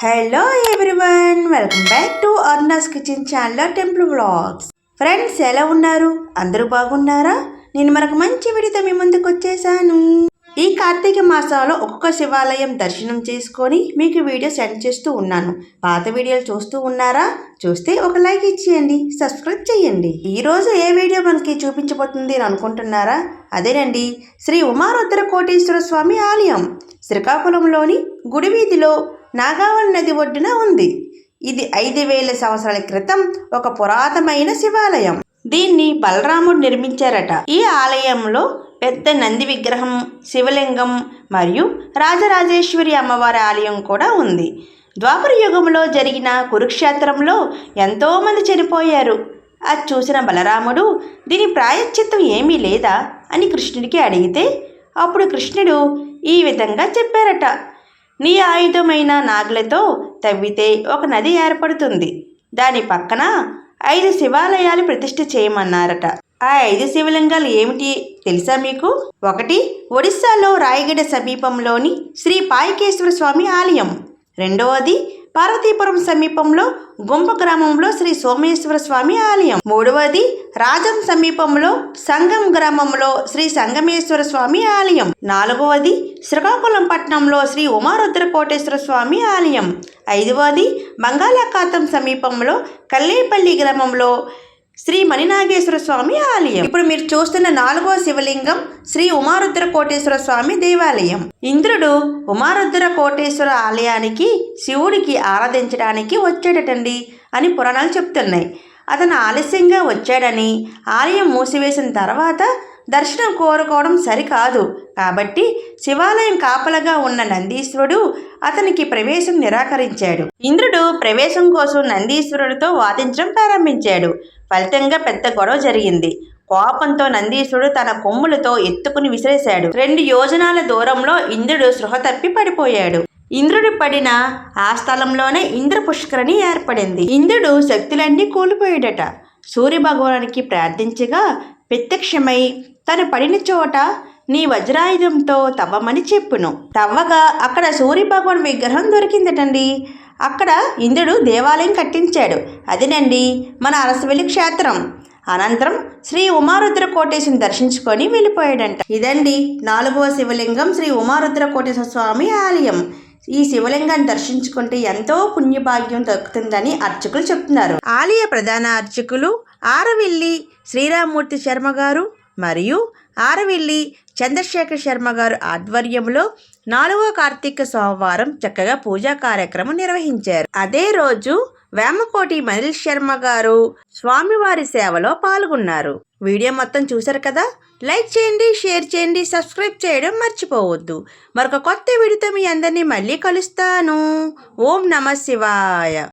Hello everyone welcome back to Arna's kitchen channel temple vlogs friends ఎలా ఉన్నారు? అందరూ బాగున్నారా? నేను మనకు మంచి విడితో మీ ముందుకు వచ్చేసాను. ఈ కార్తీక మాసంలో ఒక్కొక్క శివాలయం దర్శనం చేసుకొని మీకు వీడియో సెండ్ చేస్తూ ఉన్నాను. పాత వీడియోలు చూస్తూ ఉన్నారా? చూస్తే ఒక లైక్ ఇచ్చేయండి సబ్స్క్రైబ్ చేయండి. ఈరోజు ఏ వీడియో మనకి చూపించబోతుంది అని అనుకుంటున్నారా? అదేనండి శ్రీ ఉమారుద్ర కోటేశ్వర స్వామి ఆలయం. శ్రీకాకుళంలోని గుడి వీధిలో నాగావళి నది ఒడ్డున ఉంది. ఇది ఐదు వేల సంవత్సరాల క్రితం ఒక పురాతనమైన శివాలయం. దీన్ని బలరాముడు నిర్మించారట. ఈ ఆలయంలో పెద్ద నంది విగ్రహం శివలింగం మరియు రాజరాజేశ్వరి అమ్మవారి ఆలయం కూడా ఉంది. ద్వాపర యుగంలో జరిగిన కురుక్షేత్రంలో ఎంతోమంది చనిపోయారు. అది చూసిన బలరాముడు దీని ప్రాయశ్చిత్తం ఏమీ లేదా? అని కృష్ణుడికి అడిగితే అప్పుడు కృష్ణుడు ఈ విధంగా చెప్పారట. నీ ఆయుధమైన నాగులతో తవ్వితే ఒక నది ఏర్పడుతుంది. దాని పక్కన ఐదు శివాలయాలు ప్రతిష్ఠ చేయమన్నారట. ఆ ఐదు శివలింగాలు ఏమిటి తెలుసా మీకు? ఒకటి ఒడిస్సాలో రాయగడ సమీపంలోని శ్రీ పాయకేశ్వర స్వామి ఆలయం. రెండవది పార్వతీపురం సమీపంలో గుంప గ్రామంలో శ్రీ సోమేశ్వర స్వామి ఆలయం. మూడవది రాజం సమీపంలో సంగం గ్రామంలో శ్రీ సంగమేశ్వర స్వామి ఆలయం. నాలుగవది శ్రీకాకుళం పట్టణంలో శ్రీ ఉమారుద్ర కోటేశ్వర స్వామి ఆలయం. ఐదవది బంగాళాఖాతం సమీపంలో కల్లేపల్లి గ్రామంలో శ్రీ మణినాగేశ్వర స్వామి ఆలయం. ఇప్పుడు మీరు చూస్తున్న నాలుగో శివలింగం శ్రీ ఉమారుద్ర కోటేశ్వర స్వామి దేవాలయం. ఇంద్రుడు ఉమారుద్ర కోటేశ్వర ఆలయానికి శివుడికి ఆరాధించడానికి వచ్చాడటండి అని పురాణాలు చెప్తున్నాయి. అతను ఆలస్యంగా వచ్చాడని ఆలయం మూసివేసిన తర్వాత దర్శనం కోరుకోవడం సరికాదు. కాబట్టి శివాలయం కాపలగా ఉన్న నందీశ్వరుడు అతనికి ప్రవేశం నిరాకరించాడు. ఇంద్రుడు ప్రవేశం కోసం నందీశ్వరుడితో వాదించడం ప్రారంభించాడు. ఫలితంగా పెద్ద గొడవ జరిగింది. కోపంతో నందీశ్వరుడు తన కొమ్ములతో ఎత్తుకుని విసిరేశాడు. రెండు యోజనాల దూరంలో ఇంద్రుడు సృహ తప్పి పడిపోయాడు. ఇంద్రుడు పడిన ఆ స్థలంలోనే ఇంద్ర పుష్కరిణి ఏర్పడింది. ఇంద్రుడు శక్తులన్నీ కోల్పోయాడట. సూర్య భగవానికి ప్రార్థించగా ప్రత్యక్షమై తను పడిన చోట నీ వజ్రాయుధంతో తవ్వమని చెప్పును. తవ్వగా అక్కడ సూర్యభగవాన్ విగ్రహం దొరికిందటండి. అక్కడ ఇంద్రుడు దేవాలయం కట్టించాడు. అదేనండి మన అరసవెల్లి క్షేత్రం. అనంతరం శ్రీ ఉమారుద్ర కోటేశ్వరం దర్శించుకొని వెళ్ళిపోయాడంట. ఇదండి నాలుగవ శివలింగం శ్రీ ఉమారుద్ర కోటేశ్వర స్వామి ఆలయం. ఈ శివలింగాన్ని దర్శించుకుంటే ఎంతో పుణ్యభాగ్యం దక్కుతుందని అర్చకులు చెప్తున్నారు. ఆలయ ప్రధాన అర్చకులు ఆరవిల్లి శ్రీరామూర్తి శర్మ గారు మరియు ఆరవిల్లి చంద్రశేఖర్ శర్మ గారు ఆధ్వర్యంలో నాలుగో కార్తీక సోమవారం చక్కగా పూజా కార్యక్రమం నిర్వహించారు. అదే రోజు వేమకోటి మనిల్ శర్మ గారు స్వామివారి సేవలో పాల్గొన్నారు. వీడియో మొత్తం చూశారు కదా? లైక్ చేయండి షేర్ చేయండి సబ్స్క్రైబ్ చేయడం మర్చిపోవద్దు. మరొక కొత్త వీడియోతో మీ అందరినీ మళ్ళీ కలుస్తాను. ఓం నమ శివాయ.